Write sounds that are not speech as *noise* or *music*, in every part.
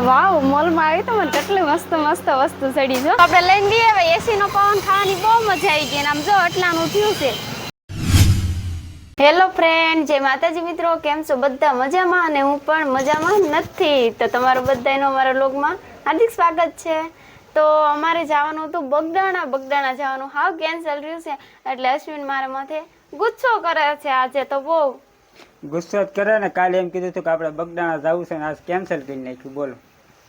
વાવ, મોલમાં આવી તો મને કેટલી મસ્ત મસ્ત વસ્તુ ચડી જો આપણે લઈને દઈએ હવે એસી નો પવન ખાવાની બહુ મજા આવી ગઈ આમ જો એટલાનું થયું છે. હેલો ફ્રેન્ડ જય માતાજી મિત્રો, કેમ છો? બધા મજામાં અને હું પણ મજામાં નથી. તો તમારું બધાનો અમારા લોગમાં હાર્દિક સ્વાગત છે. તો અમારે જવાનું હતું બગદાણા બગદાણા જવાનું. હાવ કેન્સલ રહ્યું છે. એટલે અશ્વિન મારા માથે ગુસ્સો કરે છે આજે તો બહુ. ગુસ્સો જ કરે ને કાલે એમ કીધું હતું કે આપણે બગદાણા જવું છે ને આજ કેન્સલ કરી નાખ્યું બોલો.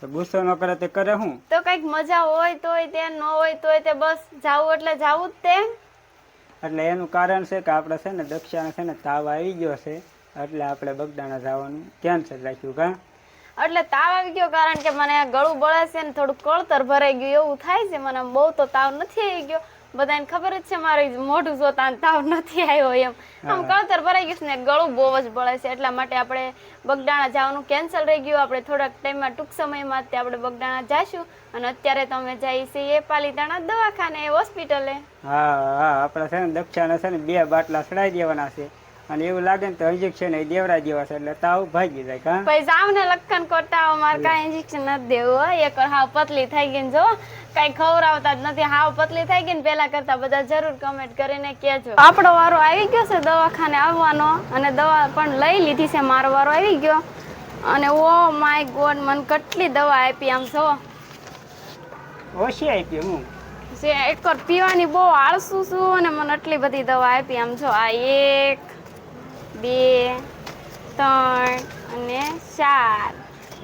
તો ગુસ્સો ન કરે તે કરે હું? તો કંઈક મજા હોય તોય તે ન હોય તોય તે બસ જાવું એટલે જાવું જ તે. એટલે એનું કારણ છે કે આપણે છે ને દક્ષાને છે ને તાવ આવી ગયો છે એટલે આપણે બગદાણા જવાનું કેન્સલ રાખ્યું કા? એટલે તાવ આવી ગયો કારણ કે મને ગળું બળે છે ને થોડું કળતર ભરાઈ ગયું એવું થાય છે મને બહુ તો તાવ નથી આવી ગયો. બધાને ખબર જ છે મારું મોઢું જોતા તાવ નથી આવ્યો એમ. આમ કળતર ભરાઈ ગયું છે ને ગળું બહુ જ બળે છે એટલા માટે આપણે બગડાણા જવાનું કેન્સલ રહી ગયું. આપણે થોડાક ટાઈમમાં ટૂંક સમયમાં તે આપણે બગડાણા જઈશું અને અત્યારે તો અમે જઈએ છીએ પાલીતાણા દવાખાને હોસ્પિટલે હા હા આપણે છે ને દક્ષાને છે ને બે બાટલા ચડાવી દેવાના છે. અને એવું લાગે ને તો ઇન્જેક્શન એ દેવરા જેવા છે એટલે તાવ ભાગી જાય કા? પછી જાવ ને લખન કોટા મારે કાંઈ ઇન્જેક્શન નથી દેવું એક હા હાવ પતલી થઈ ગઈ ને જો. કાંઈ ખવડાવતા જ નથી. હાવ પતલી થઈ ગઈ ને પેલા કરતા બધા જરૂર કમેન્ટ કરીને કહેજો. આપણો વારો આવી ગયો છે દવાખાને આવવાનો અને દવા પણ લઈ લીધી છે. મારો વારો આવી ગયો. અને ઓ માય ગોડ મને કેટલી દવા આપી આમ છો ઓછી આપી હું જે એક વાર પીવાની બહુ આળસુ છું અને મને આટલી બધી દવા આપી આમ છો આ એક બે ત્રણ અને ચાર.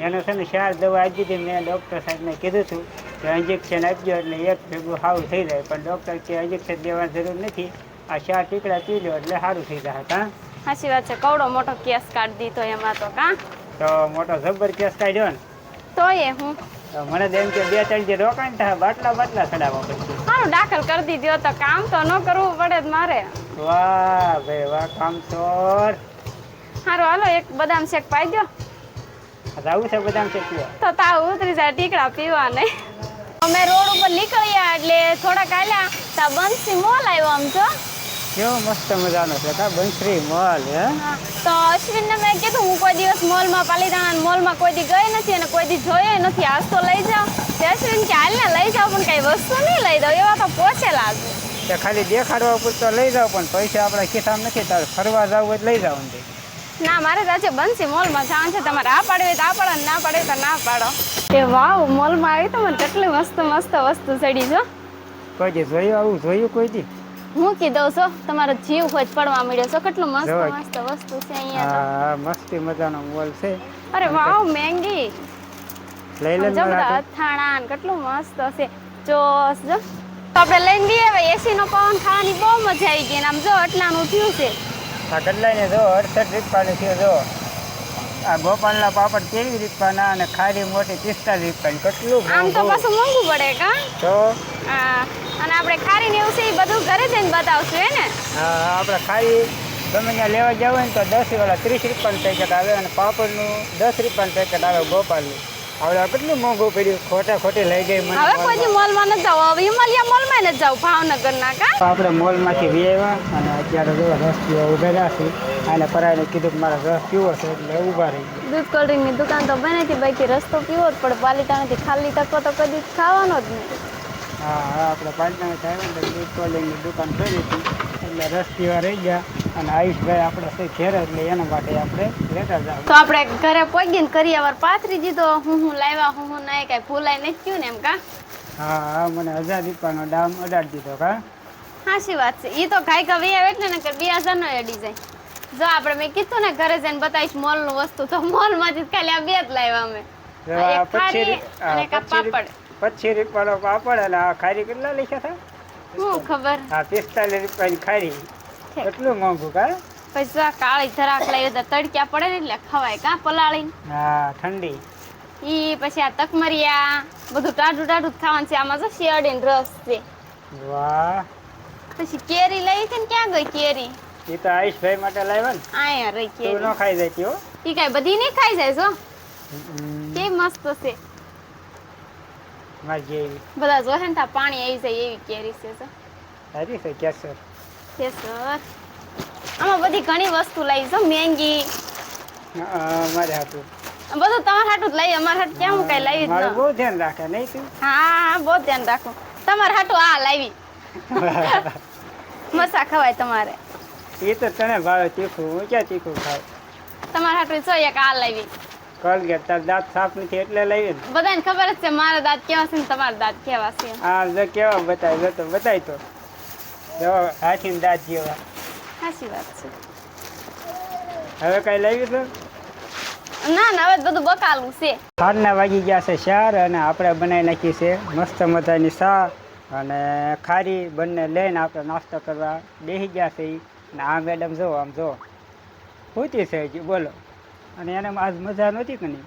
એને છે ને ચાર દવા આપી હતી મેં ડૉક્ટર સાહેબને કીધું હતું. કે ઇન્જેક્શન આપજો એટલે એક ભેગું સારું થઈ જાય. પણ ડૉક્ટર કે ઇન્જેક્શન દેવાની જરૂર નથી. આ ચાર ટીકડા પી લો એટલે સારું થઈ જાય હા? સાચી વાત છે. કવડો મોટો કેસ કાઢી દીધો એમાં તો કા? તો મોટો જબર કેસ કાઢ્યો ને? તો એ હું. તો મને તો એમ કે બે ત્રણ જે રોકાણ થાય બાટલા બાટલા ચડાવવા પડશે. સારું દાખલ કરી દીધો તો કામ તો ન કરવું પડે જ મારે. વાહ ભાઈ વાહ કામ ચોર સારું હાલો એક બદામ શેક પાઈ દો આવું છે બદામ શેક પીવા. તો તાવ ઉતરી જાય ટીકડા પીવા ને અમે રોડ ઉપર નીકળ્યા એટલે થોડાક આલ્યા તા બંસી મોલ આવ્યો આમ તો કેવો મસ્ત મજાનો છે કા? બંસરી મોલ હે? તો અશ્વિનને મેં કીધું હું કોઈ દિવસ મોલમાં પાલીતાણા મોલમાં કોઈ દી ગઈ નથી અને કોઈ દી જોયે નથી. આજ તો લઈ જાઓ. તે અશ્વિન કે હાલને લઈ જાઓ પણ કઈ વસ્તુ નહીં લઈ દઉં એવા તો પોચેલા છે. તે ખાલી દેખાડવા પૂરતો લઈ જાવ પણ પૈસા આપણા ખિસ્સામાં નથી. તારે ફરવા જવું હોય તો લઈ જાવ ને ના મારે તો આજે બંસી મોલમાં જવાનું છે. તમારે આ પાડવી તો આ પાડો ના પાડવી તો ના પાડો. એ વાવ મોલમાં આવી તો મને કેટલી મસ્ત મસ્ત વસ્તુ ચડી જો કોઈ દી જોયું આવું? જોયું કોઈ દી? હું કીધું છો? તમારો જીવ ખોજ પડવા મળ્યો છો. કેટલું મસ્ત મસ્ત વસ્તુ છે અહીંયા મસ્તી મજાનો મોલ છે. અરે વાવ મેંગી. લઈ લે અથાણા કેટલું મસ્ત છે. ચોસ જો. તો આપણે લઈને દઈએ એસી નો પવન ખાવાની બહુ મજા આવી ગઈ ને આમ જો એટલાનું થયું છે. આ ગડલાઈને જો અડસઠ રીપાની છે જો. આ ગોપાલના પાપડ કેવી રીપાના અને ખારી મોટી પિસ્તાલીસ રીપાની કેટલું આમ તો પાછું મોંઘું પડે કા? તો? અને આપણે ખારી ને એવું છે એ બધું ઘરે જઈને બતાવશું હે ને? હા, આપણે ખારી ગમે ત્યાં લેવા જાવ ને તો દસ વાળા ત્રીસ રૂપિયાનું પેકેટ આવે અને પાપડનું દસ રૂપિયાનું પેકેટ આવે ગોપાલનું. હવે કેટલું મોંઘું પડ્યું? ખોટા ખોટી લઈ ગઈ મને હવે કોઈ મોલ મોલમાં ન જાવ હવે હિમાલયા મોલમાં ન જાવ ભાવનગર ના કા? તો આપણે મોલમાંથી વેવા અને અત્યારે જો રસ પીવા ઉભેલા છે. અને પરાયને કીધું કે મારે રસ પીવો છે એટલે ઊભા રહી દૂધ કોલ્ડની દુકાન તો બને હતી બાકી રસ્તો પીવો જ પડે પાલિતાણાથી ખાલી તકો તો કદી ખાવાનો જ નહીં. હા હા આપણે પાલિતાણા આવ્યા ને દૂધ દૂધ કોલિંગની દુકાન ખોલી હતી. એટલે રસ પીવા રહી ગયા. અને આયુષભાઈ આપણે છે ઘેર એટલે એના માટે આપણે લેતા જાવ તો આપણે ઘરે પહોંચીને કરી વાર પાથરી દીધો હું હું લાવ્યા હું હું નાય કઈ ભૂલાય નથી થયું ને એમ કા? હા હા મને હજાર રૂપિયાનો દામ અડાડી દીધો કા? હાશી વાત છે. એ તો ખાઈ કવી આવે એટલે ને કે બે હજાર નો એડી જાય. જો આપણે મેં કીધું ને ઘરે જઈને બતાવીશ મોલનું વસ્તુ તો મોલમાંથી ખાલી આ બે જ લાવ્યા અમે. એક ખારી અને એક પાપડ. પચીસ રૂપિયાનો પાપડ અને આ ખારી કેટલા લખ્યા હતા? હું ખબર? હા પિસ્તાલીસ રૂપિયાની ખારી. કેટલું મોંઘું કા? પૈસા કાળી ધરાક લઈ તો તડક્યા પડે ને એટલે ખવાય કા પલાળી હા ઠંડી. ઈ પછી આ તકમરિયા બધું ટાઢું ટાઢું ખાવાનું છે. આમાં તો ને રસ છે. વાહ. પછી કેરી લઈ છે ને ક્યાં ગઈ કેરી? એ તો આયુષભાઈ માટે લાવ્યા ને. આયા રહી તું કેરી. ન ખાઈ જતી હો. ઈ કાંઈ બધી નહીં ખાઈ જાય જો. કે મસ્ત છે. મારી જેવી. બધા જોહે ને તા પાણી આવી જાય એવી કેરી છે જો. સારી છે કેસર. છે સર આમાં બધી ઘણી વસ્તુ લાવી છો મેંગી. મારે હતું બધું તમારા હાટું જ લાવી અમારા હાટું કેમ હું કઈ લાવી મારું બહુ ધ્યાન રાખે નહીં તું? હા બહુ ધ્યાન રાખું. તમારા હાટું આ લાવી. *laughs* મસા ખવાય તમારે. એ તો તને ભાવે તીખું હું ક્યાં તીખું ખાવ તમારા હાટું છો એક આ લાવી. કોલગેટ તાર દાંત સાફ નથી એટલે લાવી ને. બધાને ખબર જ છે મારા દાંત કેવા છે ને તમારા દાંત કેવા છે. હા જો કેવા બતાય જો તો બતાય તો. જો હાથીને દાંત જેવા. સાચી વાત છે. હવે કઈ લાવ્યું તો ના ના હવે બધું બકાલું છે. સારના વાગી ગયા છે શાર અને આપણે બનાવી નાખી છે મસ્ત મજાની ચા અને ખારી બંને લઈને આપણે નાસ્તો કરવા બેસી ગયા છે. અને આ મેડમ જો આમ જો. પૂછી છે બોલો. અને એને આજ મજા નહોતી કે નહીં?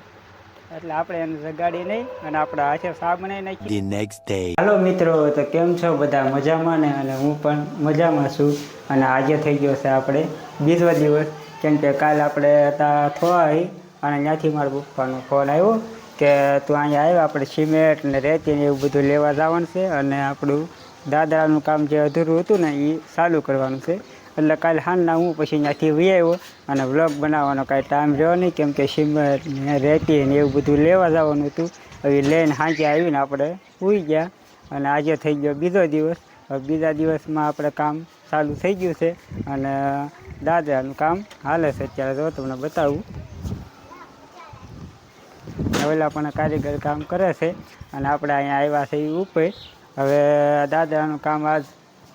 એટલે આપણે એને જગાડી નહીં અને આપણા હાથે ચા બનાવી નાખી ધી નેક્સ્ટ ડે હાલો મિત્રો તો કેમ છો બધા? મજામાં ને? અને હું પણ મજામાં છું. અને આજે થઈ ગયો છે આપણે બીજો દિવસ. કેમ કે કાલે આપણે હતા થોવાઈ અને ત્યાંથી મારા પપ્પાનો ફોન આવ્યો કે તું અહીંયા આવ્યો આપણે સિમેન્ટ ને રેતી ને એવું બધું લેવા જવાનું છે. અને આપણું દાદરાનું કામ જે અધૂરું હતું ને એ ચાલુ કરવાનું છે. એટલે કાલે સાંજના હું પછી ત્યાંથી વી આવ્યો અને વ્લોગ બનાવવાનો કાંઈ ટાઈમ રહ્યો નહીં, કેમ કે સિમર રહેતી ને એવું બધું લેવા જવાનું હતું. હવે લઈને સાંજે આવીને આપણે સૂઈ ગયા અને આજે થઈ ગયો બીજો દિવસ. હવે બીજા દિવસમાં આપણે કામ ચાલુ થઈ ગયું છે અને દાદરાનું કામ હાલે છે અત્યારે જો તમને બતાવું. હવેલા પણ કારીગર કામ કરે છે અને આપણે અહીંયા આવ્યા છે એ ઉપર. હવે દાદરાનું કામ આજ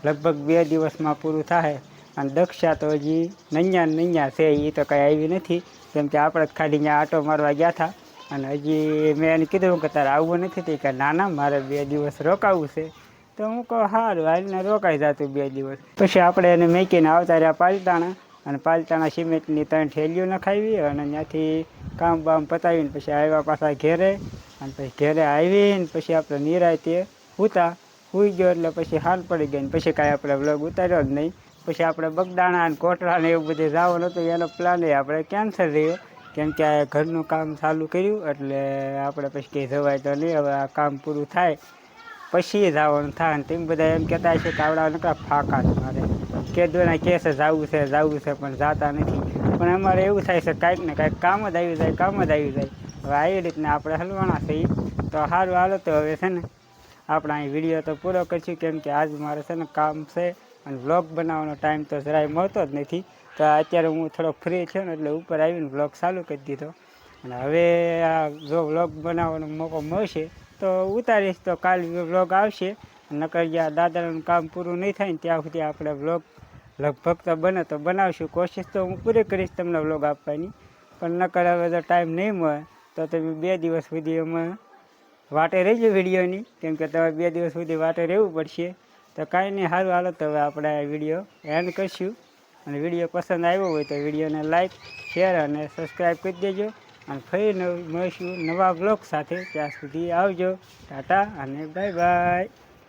લગભગ બે દિવસમાં પૂરું થાય. અને દક્ષા તો હજી નૈયા નૈયા છે એ તો કાંઈ આવી નથી. કેમ કે આપણે જ ખાલી ત્યાં આટો મારવા ગયા હતા. અને હજી મેં એને કીધું કે તારે આવવું નથી તે કે ના ના, મારે બે દિવસ રોકાવું છે. તો હું કહું સારું હાલને રોકાઈ જતું બે દિવસ. પછી આપણે એને મેકીને આવતા રહ્યા પાલતાણા. અને પાલતાણા સિમેન્ટની ત્રણ થેલીઓ નખાવી અને ત્યાંથી કામ બામ પતાવીને પછી આવ્યા પાછા ઘેરે. અને પછી ઘેરે આવીને પછી આપણે નિરાયતે ઉતા સૂઈ ગયો એટલે પછી હાલ પડી ગઈ ને પછી કાંઈ આપણે વ્લોગ ઉતાર્યો જ નહીં. પછી આપણે બગદાણા અને કોટડા ને એવું બધું જવાનું હતું, એનો પ્લાન એ આપણે કેન્સલ રહ્યો કેમ કે આ ઘરનું કામ ચાલુ કર્યું, એટલે આપણે પછી કંઈ જવાય તો નહીં. હવે આ કામ પૂરું થાય, પછી જવાનું થાય. ને તેમ બધા એમ કહેતા છે કે આવડા નકરા ફાકા છે મારે. કહે છે જવું છે જવું છે, પણ જાતા નથી. પણ અમારે એવું થાય છે કાંઈક ને કાંઈક કામ જ આવી જાય, કામ જ આવી જાય. હવે આવી રીતના આપણે હલવાના થઈ તો સારું હાલો તો હવે છે ને, આપણે અહીં વીડિયો તો પૂરો કરશું. કેમ કે આજ મારે છે ને કામ છે. અને વ્લોગ બનાવવાનો ટાઈમ તો જરાય મળતો જ નથી. તો અત્યારે હું થોડોક ફ્રી છું ને એટલે ઉપર આવીને વ્લોગ ચાલુ કરી દીધો. અને હવે આ જો વ્લોગ બનાવવાનો મોકો મળશે, તો ઉતારીશ. તો કાલ વ્લોગ આવશે, નકર જ્યાં દાદાનું કામ પૂરું નહીં થાય ને ત્યાં સુધી આપણે વ્લોગ લગભગ તો બને તો બનાવશું. કોશિશ તો હું પૂરી કરીશ તમને વ્લોગ આપવાની. પણ નકર હવે તો ટાઈમ નહીં મળે, તો તમે બે દિવસ સુધી અમે વાટે રહીજો વિડીયોની. કેમ કે તમારે બે દિવસ સુધી વાટે રહેવું પડશે. તો કાંઈ નહીં, સારું હાલો તો હવે આપણે આ વીડિયો એન્ડ કરીશું. અને વીડિયો પસંદ આવ્યો હોય તો વિડીયોને લાઇક શેર અને સબસ્ક્રાઈબ કરી દેજો. અને ફરી મળીશું નવા બ્લોગ સાથે. ત્યાં સુધી આવજો. ટાટા અને બાય બાય